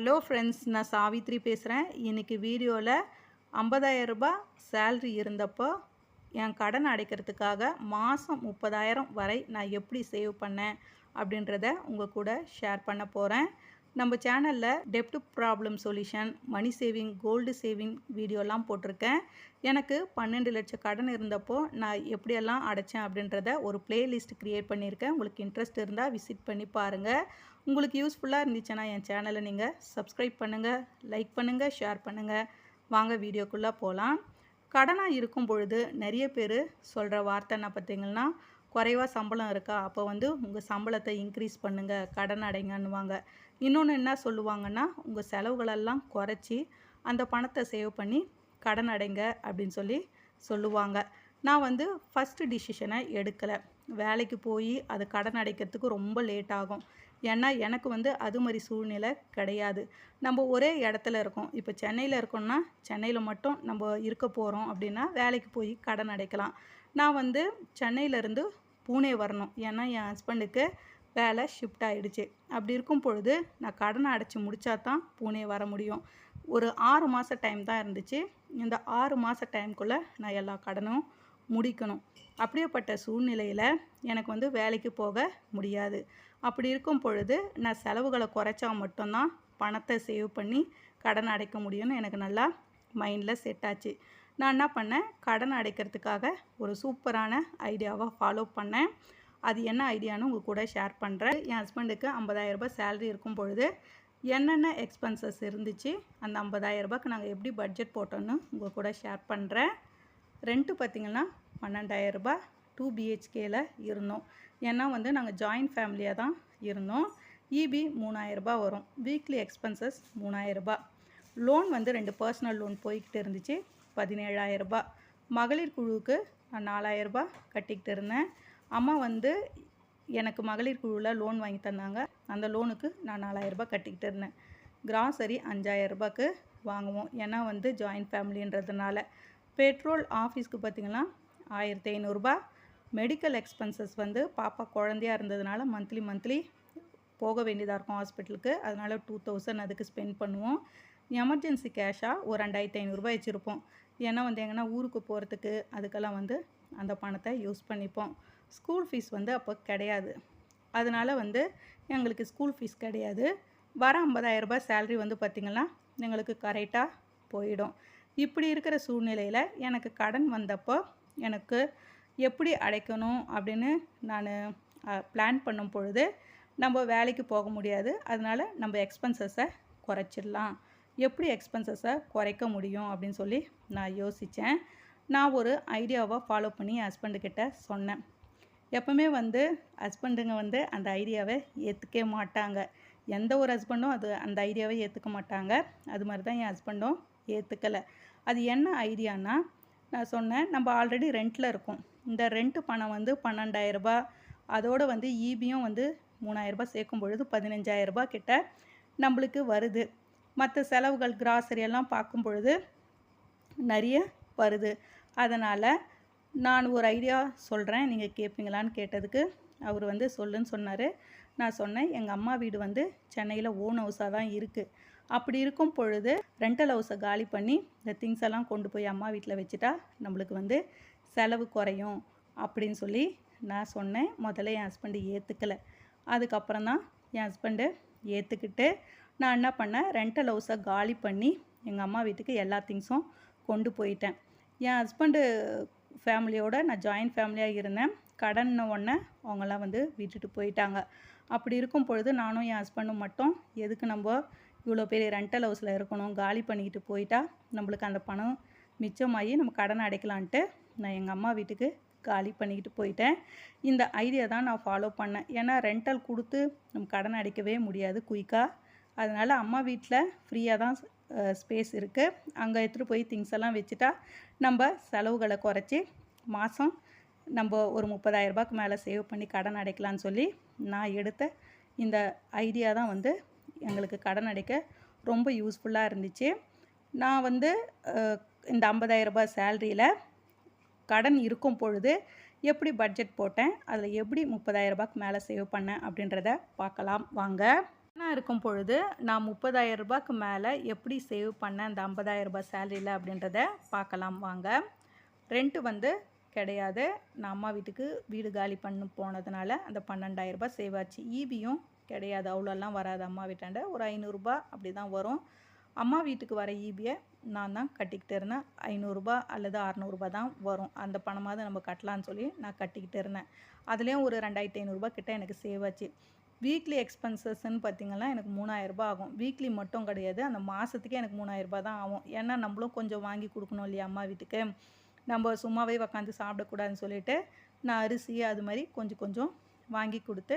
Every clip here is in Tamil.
ஹலோ ஃப்ரெண்ட்ஸ் நான் சாவித்ரி பேசுகிறேன் இன்றைக்கி வீடியோவில் 50000 ரூபாய் சேல்ரி இருந்தப்போ என் கடன் அடைக்கிறதுக்காக மாதம் முப்பதாயிரம் வரை நான் எப்படி சேவ் பண்ணேன் அப்படின்றத உங்கள் கூட ஷேர் பண்ண போகிறேன் நம்ம சேனலில் டெப்ட் problem solution money saving gold saving வீடியோலாம் போட்டிருக்கேன். எனக்கு பன்னெண்டு லட்சம் கடன் இருந்தப்போ நான் எப்படியெல்லாம் அடைச்சேன் அப்படின்றத ஒரு பிளேலிஸ்ட் க்ரியேட் பண்ணியிருக்கேன். உங்களுக்கு இன்ட்ரெஸ்ட் இருந்தால் விசிட் பண்ணி பாருங்கள் உங்களுக்கு யூஸ்ஃபுல்லாக இருந்துச்சுன்னா என் சேனலை நீங்கள் சப்ஸ்கிரைப் பண்ணுங்கள் லைக் பண்ணுங்கள் ஷேர் பண்ணுங்கள் வாங்க வீடியோக்குள்ளே போகலாம் கடனாக இருக்கும் பொழுது நிறைய பேர் சொல்கிற வார்த்தை என்ன பார்த்தீங்கன்னா குறைவா சம்பளம் இருக்கா? அப்போ வந்து உங்கள் சம்பளத்தை இன்க்ரீஸ் பண்ணுங்கள் கடன் அடைங்கன்னுவாங்க. இன்னொன்று என்ன சொல்லுவாங்கன்னா உங்கள் செலவுகளெல்லாம் குறைச்சி அந்த பணத்தை சேவ் பண்ணி கடன் அடைங்க அப்படின்னு சொல்லி சொல்லுவாங்க. நான் வந்து ஃபஸ்ட்டு டிசிஷனை எடுக்கலை. வேலைக்கு போய் அது கடன் அடைக்கிறதுக்கு ரொம்ப லேட் ஆகும். ஏன்னா எனக்கு வந்து அது மாதிரி சூழ்நிலை கிடையாது. நம்ம ஒரே இடத்துல இருக்கோம். இப்போ சென்னையில் இருக்கோம்னா சென்னையில் மட்டும் நம்ம இருக்க போகிறோம் அப்படின்னா வேலைக்கு போய் கடன் அடைக்கலாம். நான் வந்து சென்னையிலேருந்து பூனே வரணும். ஏன்னா என் ஹஸ்பண்டுக்கு வேலை ஷிஃப்ட் ஆகிடுச்சு அப்படி இருக்கும் பொழுது நான் கடனை அடைச்சி முடித்தா தான் பூனே வர முடியும். ஒரு ஆறு மாத டைம் தான் இருந்துச்சு. இந்த ஆறு மாத டைம்குள்ளே நான் எல்லா கடனும் முடிக்கணும். அப்படியேப்பட்ட சூழ்நிலையில் எனக்கு வந்து வேலைக்கு போக முடியாது. அப்படி இருக்கும் பொழுது நான் செலவுகளை குறைச்சா மட்டும்தான் பணத்தை சேவ் பண்ணி கடன் அடைக்க முடியும்னு எனக்கு நல்லா மைண்டில் செட் ஆச்சு. நான் என்ன பண்ணேன்? கடன் அடைக்கிறதுக்காக ஒரு சூப்பரான ஐடியாவை ஃபாலோ பண்ணேன். அது என்ன ஐடியான்னு உங்கள் கூட ஷேர் பண்ணுறேன் என் ஹஸ்பண்டுக்கு 50000 ரூபாய் சேலரி இருக்கும் பொழுது என்னென்ன எக்ஸ்பென்சஸ் இருந்துச்சு? அந்த 50000 ரூபாய்க்கு நாங்கள் எப்படி பட்ஜெட் போட்டோன்னு உங்கள் கூட ஷேர் பண்ணுறேன் ரெண்ட்டு பார்த்திங்கன்னா பன்னெண்டாயிரரூபா டூ பிஹெச்கேல இருந்தோம். ஏன்னா வந்து நாங்கள் ஜாயின்ட் ஃபேமிலியாக தான் இருந்தோம். இபி மூணாயிரரூபா வரும். வீக்லி எக்ஸ்பென்சஸ் மூணாயிரரூபா லோன் வந்து ரெண்டு பர்சனல் லோன் போய்கிட்டு இருந்துச்சு. பதினேழாயிரரூபா. மகளிர் குழுவுக்கு நான் 4000 ரூபாய் கட்டிக்கிட்டு இருந்தேன். அம்மா வந்து எனக்கு மகளிர் குழுவில் லோன் வாங்கி தந்தாங்க. அந்த லோனுக்கு நான் நாலாயிரரூபா கட்டிக்கிட்டு இருந்தேன். கிராசரி 5000 ரூபாய்க்கு வாங்குவோம். ஏன்னா வந்து ஜாயின்ட் ஃபேமிலின்றதுனால பெட்ரோல் ஆஃபீஸ்க்கு பார்த்திங்கன்னா ஆயிரத்தி ஐநூறுரூபா மெடிக்கல் எக்ஸ்பென்சஸ் வந்து பாப்பா குழந்தையா இருந்ததுனால மந்த்லி மந்த்லி போக வேண்டியதாக இருக்கும் ஹாஸ்பிட்டலுக்கு அதனால் டூ தௌசண்ட் அதுக்கு ஸ்பெண்ட் பண்ணுவோம். எமர்ஜென்சி கேஷாக ஒரு ரெண்டாயிரத்தி ஐநூறுரூபா வச்சுருப்போம். ஏன்னா வந்து எங்கன்னா ஊருக்கு போகிறதுக்கு அதுக்கெல்லாம் வந்து அந்த பணத்தை யூஸ் பண்ணிப்போம். ஸ்கூல் ஃபீஸ் வந்து அப்போ கிடையாது. அதனால் வந்து எங்களுக்கு ஸ்கூல் ஃபீஸ் கிடையாது. வர 50000 ரூபாய் சேல்ரி வந்து பார்த்திங்கன்னா எங்களுக்கு கரெக்டாக போயிடும். இப்படி இருக்கிற சூழ்நிலையில் எனக்கு கடன் வந்தப்போ எனக்கு எப்படி அடைக்கணும் அப்படின்னு நான் பிளான் பண்ணும் பொழுது நம்ம வேலைக்கு போக முடியாது. அதனால் நம்ம எக்ஸ்பென்சஸை குறைச்சிடலாம். எப்படி எக்ஸ்பென்சஸை குறைக்க முடியும் அப்படின்னு சொல்லி நான் யோசித்தேன் நான் ஒரு ஐடியாவை ஃபாலோ பண்ணி என் ஹஸ்பண்டுக்கிட்ட சொன்னேன். எப்பவுமே வந்து ஹஸ்பண்டுங்க வந்து அந்த ஐடியாவை ஏற்றுக்கவே மாட்டாங்க. எந்த ஒரு ஹஸ்பண்டும் அது அந்த ஐடியாவை ஏற்றுக்க மாட்டாங்க. அது மாதிரி தான் என் ஹஸ்பண்டும் ஏற்றுக்கலை அது என்ன ஐடியானா நான் சொன்னேன் நம்ம ஆல்ரெடி ரெண்ட்டில் இருக்கோம். இந்த ரெண்ட்டு பணம் வந்து பன்னெண்டாயிரரூபா அதோடு வந்து ஈபியும் வந்து மூணாயிரரூபா சேர்க்கும் பொழுது பதினஞ்சாயிரரூபா கிட்ட நம்மளுக்கு வருது. மற்ற செலவுகள் கிராசரி எல்லாம் பார்க்கும் பொழுது நிறைய வருது. அதனால் நான் ஒரு ஐடியா சொல்கிறேன் நீங்கள் கேட்பீங்களான்னு கேட்டதுக்கு அவர் வந்து சொல்லுன்னு சொன்னார். நான் சொன்னேன் எங்கள் அம்மா வீடு வந்து சென்னையில் ஓன் ஹவுஸாக தான் இருக்குது அப்படி இருக்கும் பொழுது ரெண்டல் ஹவுஸை காலி பண்ணி இந்த திங்ஸ் எல்லாம் கொண்டு போய் அம்மா வீட்டில் வச்சுட்டா நம்மளுக்கு வந்து செலவு குறையும் அப்படின்னு சொல்லி நான் சொன்னேன். முதல்ல என் ஹஸ்பண்டு ஏற்றுக்கலை அதுக்கப்புறம் தான் என் ஹஸ்பண்டு ஏற்றுக்கிட்டு நான் என்ன பண்ணேன் ரெண்டல் ஹவுஸை காலி பண்ணி எங்கள் அம்மா வீட்டுக்கு எல்லா திங்ஸும் கொண்டு போயிட்டேன். என் ஹஸ்பண்டு ஃபேமிலியோடு நான் ஜாயின்ட் ஃபேமிலியாக இருந்தேன். கடன் ஒன்று அவங்கெல்லாம் வந்து விட்டுட்டு போயிட்டாங்க. அப்படி இருக்கும் பொழுது நானும் என் ஹஸ்பண்டும் மட்டும் எதுக்கு நம்ம இவ்வளோ பெரிய ரெண்டல் ஹவுஸில் இருக்கணும் காலி பண்ணிக்கிட்டு போயிட்டா நம்மளுக்கு அந்த பணம் மிச்சமாகி நம்ம கடன் அடைக்கலான்ட்டு நான் எங்கள் அம்மா வீட்டுக்கு காலி பண்ணிக்கிட்டு போயிட்டேன். இந்த ஐடியா தான் நான் ஃபாலோ பண்ணேன். ஏன்னா ரெண்டல் கொடுத்து நம்ம கடன் அடைக்கவே முடியாது குயிக்காக அதனால் அம்மா வீட்டில் ஃப்ரீயாக தான் ஸ்பேஸ் இருக்குது அங்கே எடுத்துகிட்டு போய் திங்ஸ் எல்லாம் வச்சுட்டா நம்ம செலவுகளை குறைச்சி மாதம் நம்ம ஒரு முப்பதாயிரரூபாய்க்கு மேலே சேவ் பண்ணி கடன் அடைக்கலான்னு சொல்லி நான் எடுத்த இந்த ஐடியா தான் வந்து எங்களுக்கு கடன் அடைக்க ரொம்ப யூஸ்ஃபுல்லாக இருந்துச்சு. நான் வந்து இந்த 50000 ரூபாய் சேல்ரியில் கடன் இருக்கும் பொழுது எப்படி பட்ஜெட் போட்டேன் அதில் எப்படி முப்பதாயிரரூபாய்க்கு மேலே சேவ் பண்ணேன் அப்படின்றத பார்க்கலாம். வாங்க. நான் இருக்கும் பொழுது நான் முப்பதாயிரம் ரூபாய்க்கு மேலே எப்படி சேவ் பண்ண அந்த ஐம்பதாயிரம் ரூபாய் சேலரியில் அப்படின்றத பார்க்கலாம் வாங்க. ரெண்ட்டு வந்து கிடையாது. நான் அம்மா வீட்டுக்கு வீடு காலி பண்ண போனதுனால அந்த பன்னெண்டாயிரம் ரூபாய் சேவ் ஆச்சு. ஈபியும் கிடையாது. அவ்வளோலாம் வராது அம்மா வீட்டாண்ட. ஒரு ஐநூறுரூபா அப்படி தான் வரும். அம்மா வீட்டுக்கு வர ஈபியை நான் தான் கட்டிக்கிட்டு இருந்தேன். ஐநூறுரூபா அல்லது அறநூறுபா தான் வரும். அந்த பணமாவது நம்ம கட்டலான்னு சொல்லி நான் கட்டிக்கிட்டு இருந்தேன். அதுலேயும் ஒரு ரெண்டாயிரத்தி ஐநூறுரூபா கிட்ட எனக்கு சேவ் ஆச்சு. வீக்லி எக்ஸ்பென்சஸ்ன்னு பார்த்தீங்கன்னா எனக்கு மூணாயிரரூபா ஆகும். வீக்லி மட்டும் கிடையாது. அந்த மாதத்துக்கே எனக்கு மூணாயிரரூபா தான் ஆகும். ஏன்னா நம்மளும் கொஞ்சம் வாங்கி கொடுக்கணும் இல்லையா அம்மா வீட்டுக்கு. நம்ம சும்மாவே உக்காந்து சாப்பிடக்கூடாதுன்னு சொல்லிட்டு நான் அரிசி அது மாதிரி கொஞ்சம் கொஞ்சம் வாங்கி கொடுத்து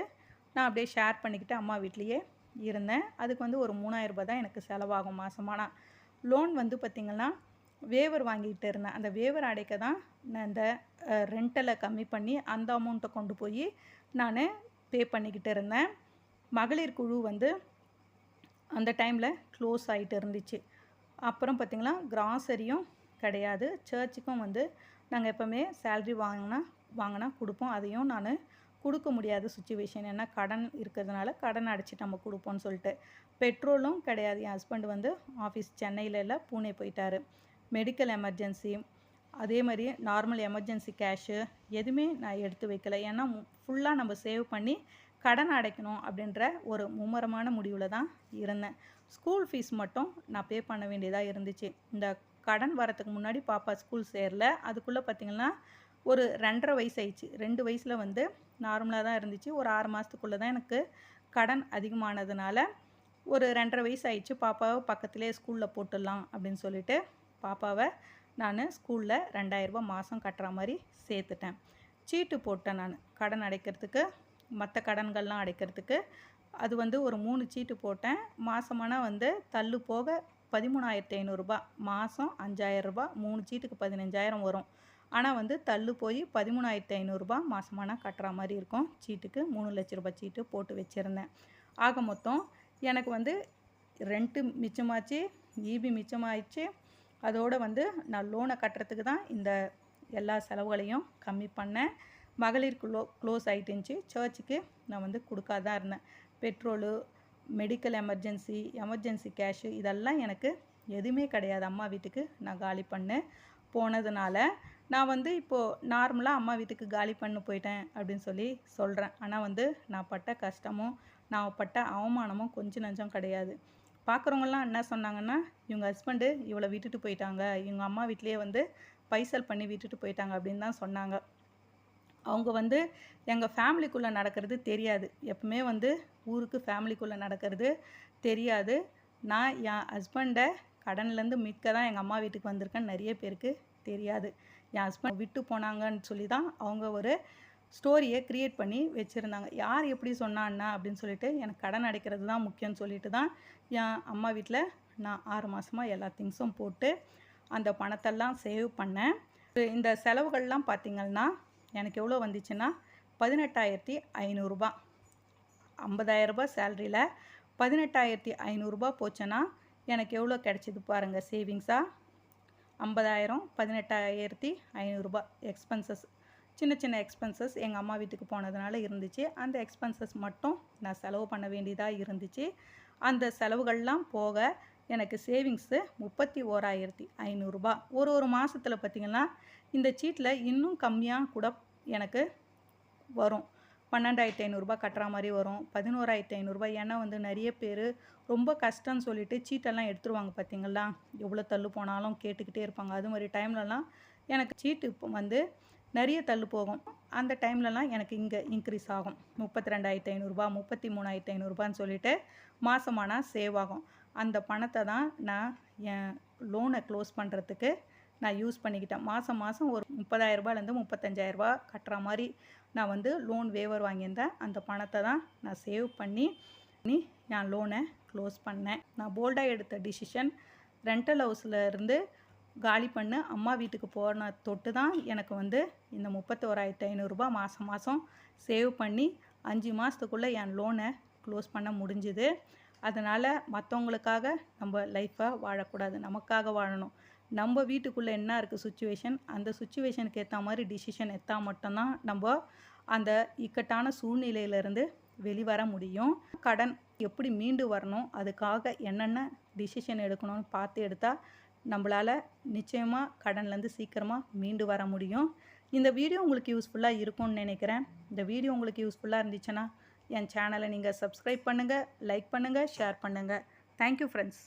நான் அப்படியே ஷேர் பண்ணிக்கிட்டு அம்மா வீட்லேயே இருந்தேன். அதுக்கு வந்து ஒரு மூணாயிரரூபா தான் எனக்கு செலவாகும் மாதமானா லோன் வந்து பார்த்திங்கன்னா வேவர் வாங்கிட்டு இருந்தேன். அந்த வேவர் அடைக்க தான் நான் இந்த ரெண்டலை கம்மி பண்ணி அந்த அமௌண்ட்டை கொண்டு போய் நான் பே பண்ணிக்கிட்டு இருந்தேன். மகளிர் குழு வந்து அந்த டைமில் க்ளோஸ் ஆகிட்டு இருந்துச்சு. அப்புறம் பார்த்திங்கன்னா கிராசரியும் கிடையாது. சர்ச்சுக்கும் வந்து நாங்கள் எப்போவுமே சேல்ரி வாங்கினா வாங்கினா கொடுப்போம். அதையும் நான் கொடுக்க முடியாத சுச்சுவேஷன் ஏன்னா கடன் இருக்கிறதுனால கடன் அடைச்சி நம்ம கொடுப்போம்னு சொல்லிட்டு. பெட்ரோலும் கிடையாது. என் ஹஸ்பண்ட் வந்து ஆஃபீஸ் சென்னையில் இல்லை பூனே போயிட்டார். மெடிக்கல் எமர்ஜென்சி அதே மாதிரி நார்மல் எமர்ஜென்சி கேஷு எதுவுமே நான் எடுத்து வைக்கல. ஏன்னா ஃபுல்லாக நம்ம சேவ் பண்ணி கடன் அடைக்கணும் அப்படின்ற ஒரு மும்முரமான முடிவில் தான் இருந்தேன். ஸ்கூல் ஃபீஸ் மட்டும் நான் பே பண்ண வேண்டியதாக இருந்துச்சு. இந்த கடன் வரத்துக்கு முன்னாடி பாப்பா ஸ்கூல் சேரல. அதுக்குள்ளே பார்த்திங்கன்னா ஒரு ரெண்டரை வயசு ஆயிடுச்சு ரெண்டு வயசில் வந்து நார்மலாக தான் இருந்துச்சு. ஒரு ஆறு மாதத்துக்குள்ளே தான் எனக்கு கடன் அதிகமானதுனால ஒரு ரெண்டரை வயசு ஆயிடுச்சு பாப்பாவை பக்கத்துலேயே ஸ்கூலில் போட்டுடலாம் அப்படின்னு சொல்லிட்டு பாப்பாவை நான் ஸ்கூலில் ரெண்டாயிரரூபா மாதம் கட்டுற மாதிரி சேர்த்துட்டேன். சீட்டு போட்டேன் நான். கடன் அடைக்கிறதுக்கு மற்ற கடன்கள்லாம் அடைக்கிறதுக்கு. அது வந்து ஒரு மூணு சீட்டு போட்டேன். மாதமானால் வந்து தள்ளு போக பதிமூணாயிரத்தி ஐநூறுரூபா மாதம் அஞ்சாயிரரூபா மூணு சீட்டுக்கு பதினஞ்சாயிரம் வரும். ஆனால் வந்து தள்ளு போய் பதிமூணாயிரத்தி ஐநூறுரூபா மாதமானால் கட்டுற மாதிரி இருக்கும். சீட்டுக்கு மூணு லட்ச ரூபாய் சீட்டு போட்டு வச்சுருந்தேன். ஆக மொத்தம் எனக்கு வந்து ரெண்ட்டு மிச்சமாச்சு ஈபி மிச்சமாயிடுச்சு. அதோடு வந்து நான் லோனை கட்டுறதுக்கு தான் இந்த எல்லா செலவுகளையும் கம்மி பண்ணேன். மகளிர் க்ளோ க்ளோஸ் ஆகிட்டுருந்துச்சி சர்ச்சுக்கு நான் வந்து கொடுக்காதான் இருந்தேன். Petrol medical emergency emergency cash இதெல்லாம் எனக்கு எதுவுமே கிடையாது. அம்மா வீட்டுக்கு நான் காலி பண்ணேன். போனதுனால நான் வந்து இப்போது நார்மலாக அம்மா வீட்டுக்கு காலி பண்ணு போயிட்டேன் அப்படின்னு சொல்லி சொல்கிறேன் ஆனால் வந்து நான் பட்ட கஷ்டமும் நான் பட்ட அவமானமும் கொஞ்சம் நஞ்சம் கிடையாது. பார்க்குறவங்கலாம் என்ன சொன்னாங்கன்னா இவங்க ஹஸ்பண்டு இவளை விட்டுட்டு போயிட்டாங்க. இவங்க அம்மா வீட்லேயே வந்து பைசல் பண்ணி விட்டுட்டு போயிட்டாங்க அப்படின்னு தான் சொன்னாங்க. அவங்க வந்து எங்கள் ஃபேமிலிக்குள்ளே நடக்கிறது தெரியாது. எப்பவுமே வந்து ஊருக்கு ஃபேமிலிக்குள்ளே நடக்கிறது தெரியாது. நான் என் ஹஸ்பண்டை கடன்லேருந்து மிக்க தான் எங்கள் அம்மா வீட்டுக்கு வந்திருக்கேன்னு நிறைய பேருக்கு தெரியாது. என் ஹஸ்பண்ட் விட்டு போனாங்கன்னு சொல்லி தான் அவங்க ஒரு ஸ்டோரியை க்ரியேட் பண்ணி வச்சுருந்தாங்க. யார் எப்படி சொன்னான்னா அப்படின்னு சொல்லிட்டு எனக்கு கடன் அடைக்கிறது தான் முக்கியம்னு சொல்லிட்டு தான் என் அம்மா வீட்டில் நான் ஆறு மாதமாக எல்லா திங்ஸும் போட்டு அந்த பணத்தெல்லாம் சேவ் பண்ணேன். இந்த செலவுகள்லாம் பார்த்திங்கன்னா எனக்கு எவ்வளோ வந்துச்சுன்னா பதினெட்டாயிரத்தி ஐநூறுரூபா ஐம்பதாயிரரூபா சேல்ரியில் பதினெட்டாயிரத்தி ஐநூறுரூபா போச்சுன்னா எனக்கு எவ்வளோ கிடச்சிது பாருங்கள் சேவிங்ஸாக ஐம்பதாயிரம் பதினெட்டாயிரத்தி ஐநூறுரூபா எக்ஸ்பென்சஸ் சின்ன சின்ன எக்ஸ்பென்சஸ் எங்கள் அம்மா வீட்டுக்கு போனதுனால இருந்துச்சு. அந்த எக்ஸ்பென்சஸ் மட்டும் நான் செலவு பண்ண வேண்டியதாக இருந்துச்சு. அந்த செலவுகள்லாம் போக எனக்கு சேவிங்ஸு முப்பத்தி ஓராயிரத்தி ஐநூறுரூபா ஒரு ஒரு மாதத்தில் பார்த்திங்கன்னா இந்த சீட்டில் இன்னும் கம்மியாக கூட எனக்கு வரும். பன்னெண்டாயிரத்தி ஐநூறுரூபா கட்டுற மாதிரி வரும். பதினோராயிரத்தி ஐநூறுரூபா ஏன்னா வந்து நிறைய பேர் ரொம்ப கஷ்டம்னு சொல்லிட்டு சீட்டெல்லாம் எடுத்துருவாங்க பார்த்தீங்களா எவ்வளோ தள்ளு போனாலும் கேட்டுக்கிட்டே இருப்பாங்க. அது மாதிரி டைம்லலாம் எனக்கு சீட்டு இப்போ வந்து நிறைய தள்ளு போகும். அந்த டைம்லலாம் எனக்கு இங்கே இன்க்ரீஸ் ஆகும். முப்பத்தி ரெண்டாயிரத்தி ஐநூறுரூபா முப்பத்தி மூணாயிரத்தி ஐநூறுரூபான்னு சொல்லிட்டு மாதமானால் சேவ் ஆகும். அந்த பணத்தை தான் நான் என் லோனை க்ளோஸ் பண்ணுறதுக்கு நான் யூஸ் பண்ணிக்கிட்டேன். மாதம் மாதம் ஒரு முப்பதாயிரரூபாலேருந்து முப்பத்தஞ்சாயிரரூபா கட்டுற மாதிரி நான் வந்து லோன் வேவர் வாங்கியிருந்தேன். அந்த பணத்தை தான் நான் சேவ் பண்ணி நீ நான் லோனை க்ளோஸ் பண்ணேன். நான் போல்டாக எடுத்த டிசிஷன் ரெண்டல் ஹவுஸில் இருந்து காலி பண்ணு. அம்மா வீட்டுக்கு போன தொட்டு தான் எனக்கு வந்து இந்த முப்பத்தோராயிரத்து ஐநூறுரூபா மாதம் மாதம் சேவ் பண்ணி அஞ்சு மாதத்துக்குள்ளே என் லோனை க்ளோஸ் பண்ண முடிஞ்சுது. அதனால் மற்றவங்களுக்காக நம்ம லைஃப்பை வாழக்கூடாது. நமக்காக வாழணும். நம்ம வீட்டுக்குள்ளே என்ன இருக்குது சுச்சுவேஷன் அந்த சுச்சுவேஷனுக்கு ஏற்ற மாதிரி டிசிஷன் எடுத்தால் மட்டும்தான் நம்ம அந்த இக்கட்டான சூழ்நிலையிலேருந்து வெளிவர முடியும். கடன் எப்படி மீண்டு வரணும்? அதுக்காக என்னென்ன டிசிஷன் எடுக்கணும்னு பார்த்து எடுத்தால் நம்மளால் நிச்சயமாக கடன்லேருந்து சீக்கிரமாக மீண்டு வர முடியும். இந்த வீடியோ உங்களுக்கு யூஸ்ஃபுல்லாக இருக்கும்னு நினைக்கிறேன். இந்த வீடியோ உங்களுக்கு யூஸ்ஃபுல்லாக இருந்துச்சுன்னா என் சேனலை நீங்கள் சப்ஸ்கிரைப் பண்ணுங்கள் லைக் பண்ணுங்கள் ஷேர் பண்ணுங்கள் தேங்க்யூ ஃப்ரெண்ட்ஸ்